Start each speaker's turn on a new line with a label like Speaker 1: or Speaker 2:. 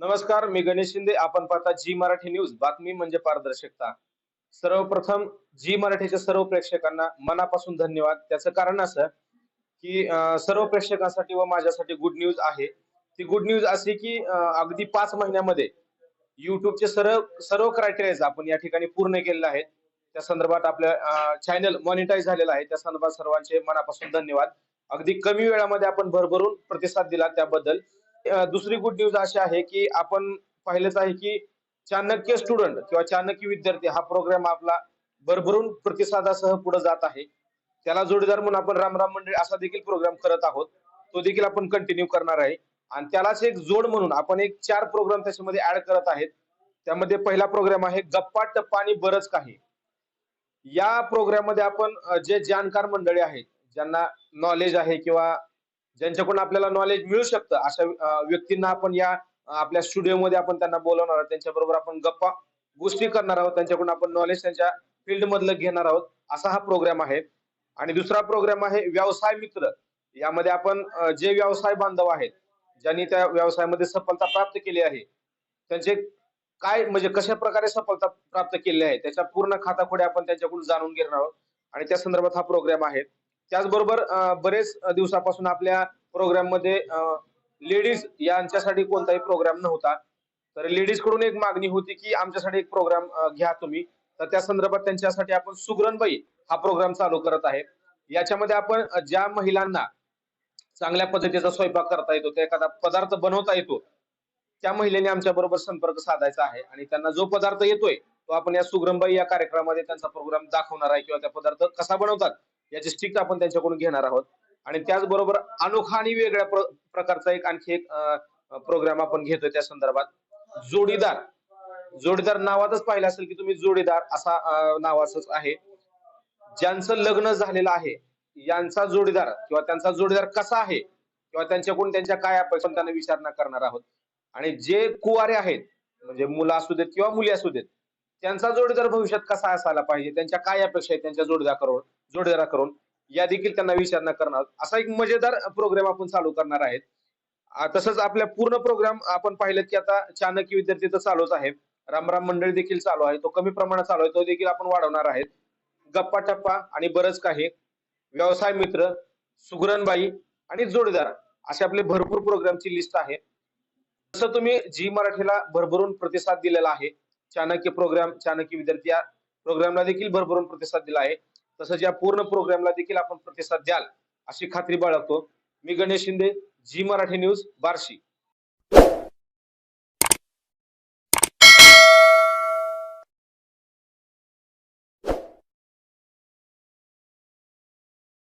Speaker 1: नमस्कार मी गणेश शिंदे. आपण पाहता जी मराठी न्यूज. बातमी म्हणजे पारदर्शकता. सर्वप्रथम जी मराठीच्या सर्व प्रेक्षकांना मनापासून धन्यवाद. त्याचं कारण असं की सर्व प्रेक्षकांसाठी व माझ्यासाठी गुड न्यूज आहे. ती गुड न्यूज अशी की अगदी पाच महिन्यामध्ये युट्यूबचे सर्व सर्व क्रायटेरियाज आपण या ठिकाणी पूर्ण केलेले आहेत. त्या संदर्भात आपल्या चॅनल मॉनिटाईज झालेलं आहे. त्या संदर्भात सर्वांचे मनापासून धन्यवाद. अगदी कमी वेळामध्ये आपण भरभरून प्रतिसाद दिला त्याबद्दल. दुसरी गुड न्यूज अशी आहे की आपण पाहिलंच आहे की चाणक्य स्टुडंट किंवा चाणक्य विद्यार्थी हा प्रोग्राम आपला भरभरून प्रतिसादासह पुढे जात आहे. त्याला जोडीदार म्हणून आपण रामराम मंडळी असा देखील प्रोग्राम करत आहोत. तो देखील आपण कंटिन्यू करणार आहे. आणि त्यालाच एक जोड म्हणून आपण एक चार प्रोग्राम त्याच्यामध्ये ऍड करत आहेत. त्यामध्ये पहिला प्रोग्राम आहे गप्पा टप्पा आणि बरंच काही. या प्रोग्राममध्ये आपण जे जाणकार मंडळी आहेत ज्यांना नॉलेज आहे किंवा ज्यांच्याकडून आपल्याला नॉलेज मिळू शकतं अशा व्यक्तींना आपण या आपल्या स्टुडिओमध्ये आपण त्यांना बोलवणार आहोत. त्यांच्याबरोबर आपण गप्पा गोष्टी करणार आहोत. त्यांच्याकडून आपण नॉलेज त्यांच्या फील्ड मधलं घेणार आहोत. असा हा प्रोग्राम आहे. आणि दुसरा प्रोग्राम आहे व्यवसाय मित्र. यामध्ये आपण जे व्यवसाय बांधव आहेत ज्यांनी त्या व्यवसायामध्ये सफलता प्राप्त केली आहे त्यांचे काय म्हणजे कशा प्रकारे सफलता प्राप्त केली आहे त्याच्या पूर्ण खाताखोडे आपण त्यांच्याकडून जाणून घेणार आहोत. आणि त्या संदर्भात हा प्रोग्राम आहे. त्याचबरोबर बरेच दिवसापासून आपल्या प्रोग्राममध्ये लेडीज यांच्यासाठी कोणताही प्रोग्राम नव्हता. तर लेडीजकडून एक मागणी होती की आमच्यासाठी एक प्रोग्राम घ्या तुम्ही. तर त्या संदर्भात त्यांच्यासाठी आपण सुगरणबाई हा प्रोग्राम चालू करत आहे. याच्यामध्ये आपण ज्या महिलांना चांगल्या पद्धतीचा स्वयंपाक करता येतो ते एखादा पदार्थ बनवता येतो त्या महिलेने आमच्या बरोबर संपर्क साधायचा आहे. आणि त्यांना जो पदार्थ येतोय तो आपण या सुग्रमबाई या कार्यक्रमामध्ये त्यांचा प्रोग्राम दाखवणार आहे किंवा त्या पदार्थ कसा बनवतात याची स्टिक आपण त्यांच्याकडून घेणार आहोत. आणि त्याचबरोबर अनोखा आणि वेगळ्या प्र- प्रकारचा एक आणखी एक प्रोग्राम आपण घेतोय त्या संदर्भात. जोडीदार. जोडीदार नावातच पाहिलं असेल की तुम्ही जोडीदार असा अं, नावाचंच आहे. ज्यांचं लग्न झालेलं आहे यांचा जोडीदार किंवा त्यांचा जोडीदार कसा आहे किंवा त्यांच्याकडून त्यांच्या काय अपेक्षा त्यांना विचारणा करणार आहोत. आणि जे कुवारे आहेत म्हणजे मुलं असू देत किंवा मुली असू देत त्यांचा जोडीदार भविष्यात कसा असायला पाहिजे? त्यांच्या काय अपेक्षा आहेत? त्यांच्या जोडीदाराकडून जोडीदाराकडून? या देखील त्यांना विचारणा करणार. असा एक मजेदार प्रोग्राम आपण चालू करणार आहेत. तसंच आपल्या पूर्ण प्रोग्राम आपण पाहिलं की आता चाणक्य विद्यार्थी तर चालूच आहे रामराम मंडळ देखील चालू आहे. तो कमी प्रमाणात चालू आहे. तो देखील आपण वाढवणार आहेत. गप्पा टप्पा आणि बरंच काही. व्यवसाय मित्र सुगरणबाई आणि जोडीदार असे आपले भरपूर प्रोग्रामची लिस्ट आहे. जसं तुम्ही जी मराठीला भरभरून प्रतिसाद दिलेला आहे चाणक्य प्रोग्राम चाणक्य विद्यार्थी या प्रोग्रामला देखील भरभरून प्रतिसाद दिला आहे. तसंच या पूर्ण प्रोग्रामला देखील आपण प्रतिसाद द्याल अशी खात्री बाळगतो. मी गणेश शिंदे जी मराठी न्यूज बार्शी.